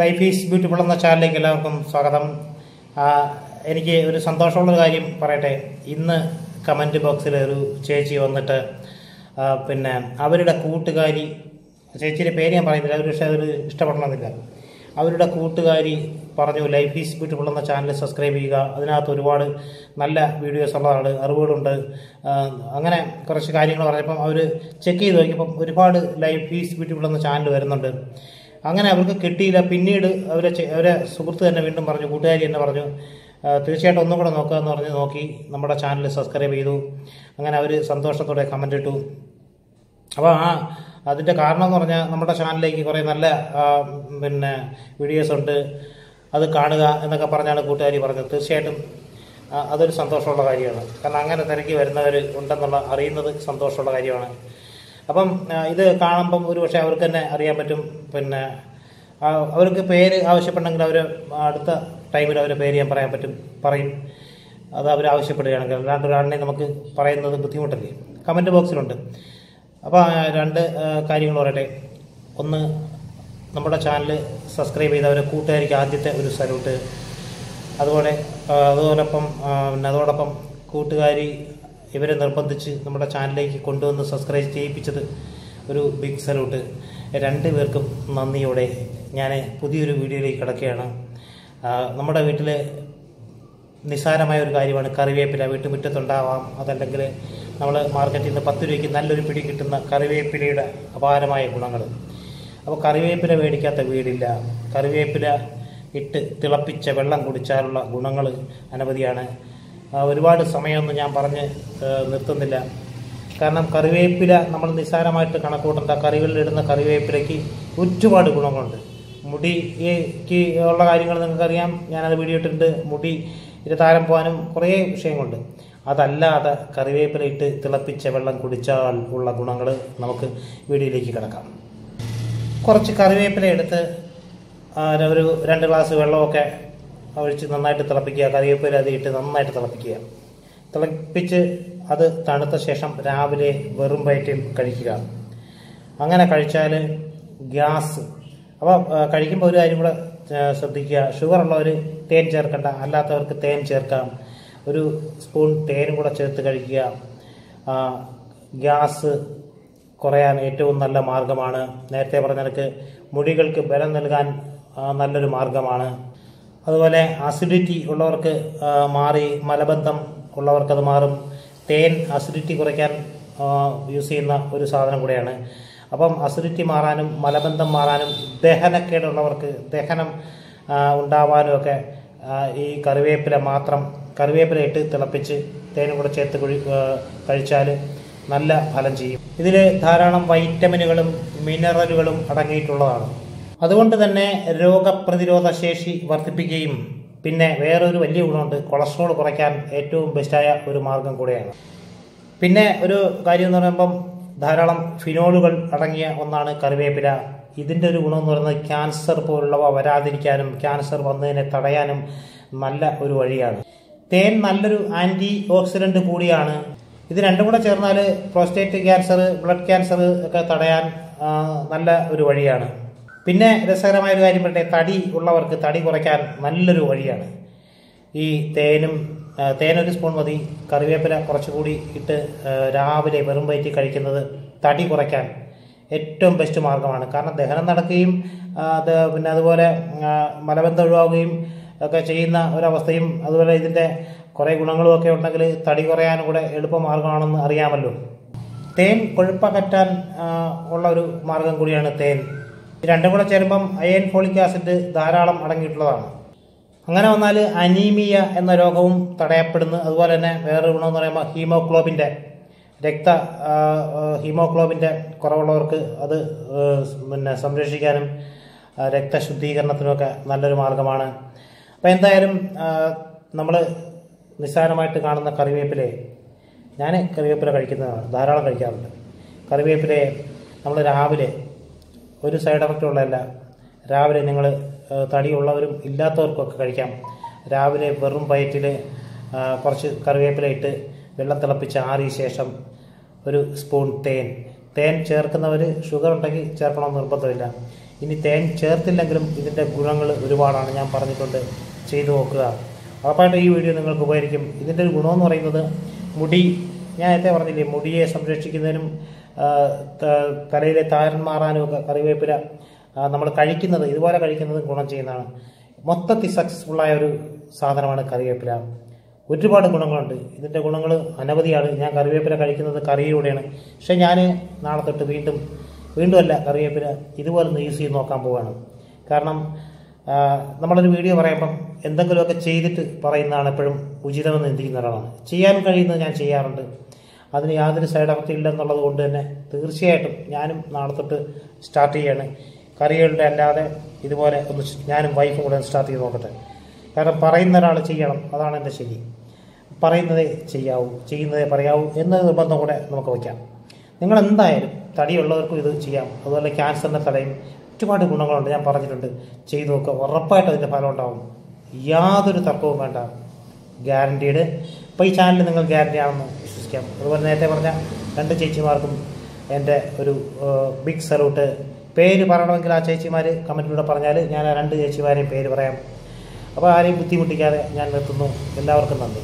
Life is beautiful എന്ന ചാനലിലേക്ക് എല്ലാവർക്കും സ്വാഗതം. എനിക്ക് ഒരു സന്തോഷമുള്ള കാര്യം പറയട്ടെ. ഇന്ന് കമന്റ് ബോക്സിൽ ഒരു ചേച്ചി വന്നിട്ട് പിന്നെ അവരുടെ കൂട്ടുകാരി ചേച്ചിയുടെ പേര് ഞാൻ പറയുന്നില്ല അവർ പക്ഷേ അവർ ഇഷ്ടപ്പെടണമെന്നില്ല. അവരുടെ കൂട്ടുകാരി പറഞ്ഞു ലൈഫ് ഈസ് ബ്യൂട്ടിഫുൾ എന്ന ചാനൽ സബ്സ്ക്രൈബ് ചെയ്യുക. അതിനകത്ത് ഒരുപാട് നല്ല വീഡിയോസ് ഉള്ളതാണ് അറിവുകളുണ്ട്. അങ്ങനെ കുറച്ച് കാര്യങ്ങൾ പറഞ്ഞപ്പം അവർ ചെക്ക് ചെയ്ത് നോക്കിയപ്പം ഒരുപാട് ലൈഫ് ഈസ് ബ്യൂട്ടിഫുൾ എന്ന ചാനൽ വരുന്നുണ്ട്. അങ്ങനെ അവർക്ക് കിട്ടിയില്ല. പിന്നീട് അവരെ അവരെ സുഹൃത്ത് തന്നെ വീണ്ടും പറഞ്ഞു കൂട്ടുകാരി തന്നെ പറഞ്ഞു തീർച്ചയായിട്ടും ഒന്നും കൂടെ നോക്കുക എന്ന് പറഞ്ഞ് നോക്കി നമ്മുടെ ചാനൽ സബ്സ്ക്രൈബ് ചെയ്തു. അങ്ങനെ അവർ സന്തോഷത്തോടെ കമന്റ് ഇട്ടു. അപ്പോൾ ആ അതിന്റെ കാരണം എന്ന് പറഞ്ഞാൽ നമ്മുടെ ചാനലിലേക്ക് കുറേ നല്ല പിന്നെ വീഡിയോസ് ഉണ്ട്. അത് കാണുക എന്നൊക്കെ പറഞ്ഞാണ് കൂട്ടുകാരി പറഞ്ഞത്. തീർച്ചയായിട്ടും അതൊരു സന്തോഷമുള്ള കാര്യമാണ്. കാരണം അങ്ങനെ തിരക്കി വരുന്നവർ ഉണ്ടെന്നുള്ള അറിയുന്നത് സന്തോഷമുള്ള കാര്യമാണ്. അപ്പം ഇത് കാണുമ്പം ഒരു പക്ഷേ അവർക്ക് തന്നെ അറിയാൻ പറ്റും. പിന്നെ അവർക്ക് പേര് ആവശ്യപ്പെടണമെങ്കിൽ അവർ അടുത്ത ടൈമിൽ അവരെ പേര് ഞാൻ പറയാൻ പറ്റും പറയും. അത് അവർ ആവശ്യപ്പെടുകയാണെങ്കിൽ അല്ലാണ്ട് ഒരാളിനെ നമുക്ക് പറയുന്നത് ബുദ്ധിമുട്ടല്ലേ? കമന്റ് ബോക്സിലുണ്ട്. അപ്പോൾ രണ്ട് കാര്യങ്ങൾ പറയട്ടെ. ഒന്ന് നമ്മുടെ ചാനൽ സബ്സ്ക്രൈബ് ചെയ്തവരെ കൂട്ടുകാരിക്ക് ആദ്യത്തെ ഒരു സല്യൂട്ട്. അതുപോലെ അതോടൊപ്പം പിന്നെ അതോടൊപ്പം കൂട്ടുകാരി ഇവരെ നിർബന്ധിച്ച് നമ്മുടെ ചാനലിലേക്ക് കൊണ്ടുവന്ന് സബ്സ്ക്രൈബ് ചെയ്യിപ്പിച്ചത് ഒരു ബിഗ് സലൂട്ട് രണ്ട് പേർക്കും നന്ദിയോടെ ഞാൻ പുതിയൊരു വീഡിയോയിലേക്ക് കിടക്കുകയാണ്. നമ്മുടെ വീട്ടിൽ നിസ്സാരമായ ഒരു കാര്യമാണ് കറിവേപ്പില. വീട്ടുമുറ്റത്തുണ്ടാവാം. അതല്ലെങ്കിൽ നമ്മൾ മാർക്കറ്റിൽ നിന്ന് പത്ത് രൂപയ്ക്ക് നല്ലൊരു പിടി കിട്ടുന്ന കറിവേപ്പിലയുടെ അപാരമായ ഗുണങ്ങൾ അപ്പോൾ കറിവേപ്പില മേടിക്കാത്ത വീടില്ല. കറിവേപ്പില ഇട്ട് തിളപ്പിച്ച വെള്ളം കുടിച്ചാലുള്ള ഗുണങ്ങൾ അനവധിയാണ്. ഒരുപാട് സമയമൊന്നും ഞാൻ പറഞ്ഞ് നിർത്തുന്നില്ല. കാരണം കറിവേപ്പില നമ്മൾ നിസ്സാരമായിട്ട് കണക്കൂട്ടേണ്ട കറികളിലിടുന്ന കറിവേപ്പിലയ്ക്ക് ഒരുപാട് ഗുണങ്ങളുണ്ട്. മുടിക്ക് ഉള്ള കാര്യങ്ങൾ നിങ്ങൾക്കറിയാം. ഞാനത് വീഡിയോ ഇട്ടിട്ടുണ്ട്. മുടി താരം പോകാനും കുറേ വിഷയങ്ങളുണ്ട്. അതല്ലാതെ കറിവേപ്പില ഇട്ട് തിളപ്പിച്ച വെള്ളം കുടിച്ചാൽ ഉള്ള ഗുണങ്ങൾ നമുക്ക് വീഡിയോയിലേക്ക് കിടക്കാം. കുറച്ച് കറിവേപ്പില എടുത്ത് ഒരു രണ്ട് ഗ്ലാസ് വെള്ളമൊക്കെ ഒഴിച്ച് നന്നായിട്ട് തിളപ്പിക്കുക കറിവേപ്പില അത് ഇട്ട് നന്നായിട്ട് തിളപ്പിക്കുക. തിളപ്പിച്ച് അത് തണുത്ത ശേഷം രാവിലെ വെറും വയറ്റിൽ കഴിക്കുക. അങ്ങനെ കഴിച്ചാൽ ഗ്യാസ്. അപ്പോൾ കഴിക്കുമ്പോൾ ഒരു കാര്യം കൂടെ ശ്രദ്ധിക്കുക. ഷുഗർ ഉള്ളവർ തേൻ ചേർക്കണ്ട അല്ലാത്തവർക്ക് തേൻ ചേർക്കാം. ഒരു സ്പൂൺ തേനും കൂടെ ചേർത്ത് കഴിക്കുക. ഗ്യാസ് കുറയാൻ ഏറ്റവും നല്ല മാർഗമാണ്. നേരത്തെ പറഞ്ഞ നിനക്ക് മുടികൾക്ക് ബലം നൽകാൻ നല്ലൊരു മാർഗമാണ്. അതുപോലെ അസിഡിറ്റി ഉള്ളവർക്ക് മാറി മലബന്ധം ഉള്ളവർക്ക് അത് മാറും. തേൻ അസിഡിറ്റി കുറയ്ക്കാൻ യൂസ് ചെയ്യുന്ന ഒരു സാധനം കൂടെയാണ്. അപ്പം അസിഡിറ്റി മാറാനും മലബന്ധം മാറാനും ദഹനക്കേടുള്ളവർക്ക് ദഹനം ഉണ്ടാവാനും ഒക്കെ ഈ കറിവേപ്പില മാത്രം കറിവേപ്പില ഇട്ട് തിളപ്പിച്ച് തേനും കൂടെ ചേർത്ത് കുഴി കഴിച്ചാൽ നല്ല ഫലം ചെയ്യും. ഇതിൽ ധാരാളം വൈറ്റമിനുകളും മിനറലുകളും അടങ്ങിയിട്ടുള്ളതാണ്. അതുകൊണ്ട് തന്നെ രോഗപ്രതിരോധ ശേഷി വർദ്ധിപ്പിക്കുകയും പിന്നെ വേറൊരു വലിയ ഗുണമുണ്ട് കൊളസ്ട്രോൾ കുറയ്ക്കാൻ ഏറ്റവും ബെസ്റ്റായ ഒരു മാർഗം കൂടെയാണ്. പിന്നെ ഒരു കാര്യം എന്ന് പറയുമ്പം ധാരാളം ഫിനോളുകൾ അടങ്ങിയ ഒന്നാണ് കറിവേപ്പില. ഇതിന്റെ ഒരു ഗുണം എന്ന് പറയുന്നത് ക്യാൻസർ പോലുള്ളവ വരാതിരിക്കാനും ക്യാൻസർ വന്നതിനെ തടയാനും നല്ല ഒരു വഴിയാണ്. തേൻ നല്ലൊരു ആന്റി ഓക്സിഡന്റ് കൂടിയാണ്. ഇത് രണ്ടും കൂടെ ചേർന്നാൽ പ്രോസ്റ്റേറ്റ് ക്യാൻസർ ബ്ലഡ് ക്യാൻസർ ഒക്കെ തടയാൻ നല്ല ഒരു വഴിയാണ്. പിന്നെ രസകരമായ ഒരു കാര്യം പറയട്ടെ തടി ഉള്ളവർക്ക് തടി കുറയ്ക്കാൻ നല്ലൊരു വഴിയാണ്. ഈ തേനും തേനൊരു സ്പൂൺ മതി കറിവേപ്പില കുറച്ചുകൂടി ഇട്ട് രാവിലെ വെറും വയറ്റി കഴിക്കുന്നത് തടി കുറയ്ക്കാൻ ഏറ്റവും ബെസ്റ്റ് മാർഗമാണ്. കാരണം ദഹനം നടക്കുകയും അത് പിന്നെ അതുപോലെ മലബന്ധം ഒഴിവാകുകയും ഒക്കെ ചെയ്യുന്ന ഒരവസ്ഥയും അതുപോലെ ഇതിന്റെ കുറേ ഗുണങ്ങളും ഒക്കെ ഉണ്ടെങ്കിൽ തടി കുറയാനും കൂടെ എളുപ്പമാർഗമാണെന്ന് അറിയാമല്ലോ. തേൻ കൊഴുപ്പകറ്റാൻ ഉള്ള ഒരു മാർഗം കൂടിയാണ് തേൻ. രണ്ടും കൂടെ ചേരുമ്പം അയൺ ഫോളിക് ആസിഡ് ധാരാളം അടങ്ങിയിട്ടുള്ളതാണ്. അങ്ങനെ വന്നാൽ അനീമിയ എന്ന രോഗവും തടയപ്പെടുന്നു. അതുപോലെ തന്നെ വേറൊരു ഗുണമെന്ന് പറയുമ്പോൾ ഹീമോഗ്ലോബിന്റെ രക്ത ഹീമോഗ്ലോബിന്റെ കുറവുള്ളവർക്ക് അത് പിന്നെ സംരക്ഷിക്കാനും രക്തശുദ്ധീകരണത്തിനുമൊക്കെ നല്ലൊരു മാർഗമാണ്. അപ്പോൾ എന്തായാലും നമ്മൾ നിസ്സാരമായിട്ട് കാണുന്ന കറിവേപ്പിലയെ ഞാൻ കറിവേപ്പില കഴിക്കുന്നതാണ്. ധാരാളം കഴിക്കാറുണ്ട്. കറിവേപ്പിലയെ നമ്മൾ രാവിലെ ഒരു സൈഡ് എഫക്റ്റ് ഉള്ളതല്ല. രാവിലെ നിങ്ങൾ തടിയുള്ളവരും ഇല്ലാത്തവർക്കൊക്കെ കഴിക്കാം. രാവിലെ വെറും വയറ്റിൽ കുറച്ച് കറിവേപ്പില ഇട്ട് വെള്ളം തിളപ്പിച്ച് ആറിയ ശേഷം ഒരു സ്പൂൺ തേൻ. തേൻ ചേർക്കുന്നവർ ഷുഗർ ഉണ്ടെങ്കിൽ ചേർക്കണമെന്ന് നിർബന്ധമില്ല. ഇനി തേൻ ചേർത്തില്ലെങ്കിലും ഇതിന്റെ ഗുണങ്ങൾ ഒരുപാടാണ്. ഞാൻ പറഞ്ഞിട്ടുണ്ട്. ചെയ്തു നോക്കുക. ഉറപ്പായിട്ടും ഈ വീഡിയോ നിങ്ങൾക്ക് ഉപകരിക്കും. ഇതിന്റെ ഒരു ഗുണമെന്ന് പറയുന്നത് മുടി ഞാൻ നേരത്തെ പറഞ്ഞില്ലേ മുടിയെ സംരക്ഷിക്കുന്നതിനും തലയിലെ താരൻ മാറാനും ഒക്കെ കറിവേപ്പില നമ്മൾ കഴിക്കുന്നത് ഇതുപോലെ കഴിക്കുന്നത് ഗുണം ചെയ്യുന്നതാണ്. മൊത്തത്തിൽ സക്സസ്ഫുള്ളായ ഒരു സാധനമാണ് കറിവേപ്പില. ഒരുപാട് ഗുണങ്ങളുണ്ട്. ഇതിന്റെ ഗുണങ്ങൾ അനവധിയാണ്. ഞാൻ കറിവേപ്പില കഴിക്കുന്നത് കറിയിലൂടെയാണ്. പക്ഷേ ഞാൻ നാളെ തൊട്ട് വീണ്ടും വീണ്ടും അല്ല കറിവേപ്പില ഇതുപോലെ ഒന്ന് യൂസ് ചെയ്ത് നോക്കാൻ പോവുകയാണ് കാരണം നമ്മളൊരു വീഡിയോ പറയുമ്പം എന്തെങ്കിലുമൊക്കെ ചെയ്തിട്ട് പറയുന്നതാണ് എപ്പോഴും ഉചിതമെന്ന് ചിന്തിക്കുന്ന ഒരാളാണ്. ചെയ്യാൻ കഴിയുന്നത് ഞാൻ ചെയ്യാറുണ്ട്. അതിന് യാതൊരു സൈഡ് എഫക്റ്റ് ഇല്ലെന്നുള്ളത് കൊണ്ട് തന്നെ തീർച്ചയായിട്ടും ഞാനും നാളെ തൊട്ട് സ്റ്റാർട്ട് ചെയ്യാണ്. കറികളുടെ അല്ലാതെ ഇതുപോലെ ഒന്ന് ഞാനും വൈഫും കൂടെ സ്റ്റാർട്ട് ചെയ്ത് നോക്കട്ടെ. കാരണം പറയുന്ന ഒരാൾ ചെയ്യണം അതാണ് എന്റെ ശരി. പറയുന്നതേ ചെയ്യാവൂ ചെയ്യുന്നതേ പറയാവൂ എന്ന നിർബന്ധം കൂടെ നമുക്ക് വയ്ക്കാം. നിങ്ങൾ എന്തായാലും തടിയുള്ളവർക്കും ഇത് ചെയ്യാം. അതുപോലെ ക്യാൻസറിന്റെ തടയും ഒരുപാട് ഗുണങ്ങളുണ്ട്. ഞാൻ പറഞ്ഞിട്ടുണ്ട്. ചെയ്തു നോക്കുക ഉറപ്പായിട്ട് അതിന്റെ ഫലം ഉണ്ടാവും. യാതൊരു തർക്കവും വേണ്ട. ഗ്യാരണ്ടീഡ്. ഇപ്പോൾ ഈ ചാനൽ നിങ്ങൾ ഗ്യാരണ്ടി ആണെന്ന് വിശ്വസിക്കാം. അതുപോലെ നേരത്തെ പറഞ്ഞ രണ്ട് ചേച്ചിമാർക്കും എന്റെ ഒരു ബിഗ് സലൂട്ട് പേര് പറയണമെങ്കിൽ ആ ചേച്ചിമാർ കമന്റിലൂടെ പറഞ്ഞാൽ ഞാൻ ആ രണ്ട് ചേച്ചിമാരെയും പേര് പറയാം. അപ്പോൾ ആരെയും ബുദ്ധിമുട്ടിക്കാതെ ഞാൻ നിർത്തുന്നു. എല്ലാവർക്കും നന്ദി.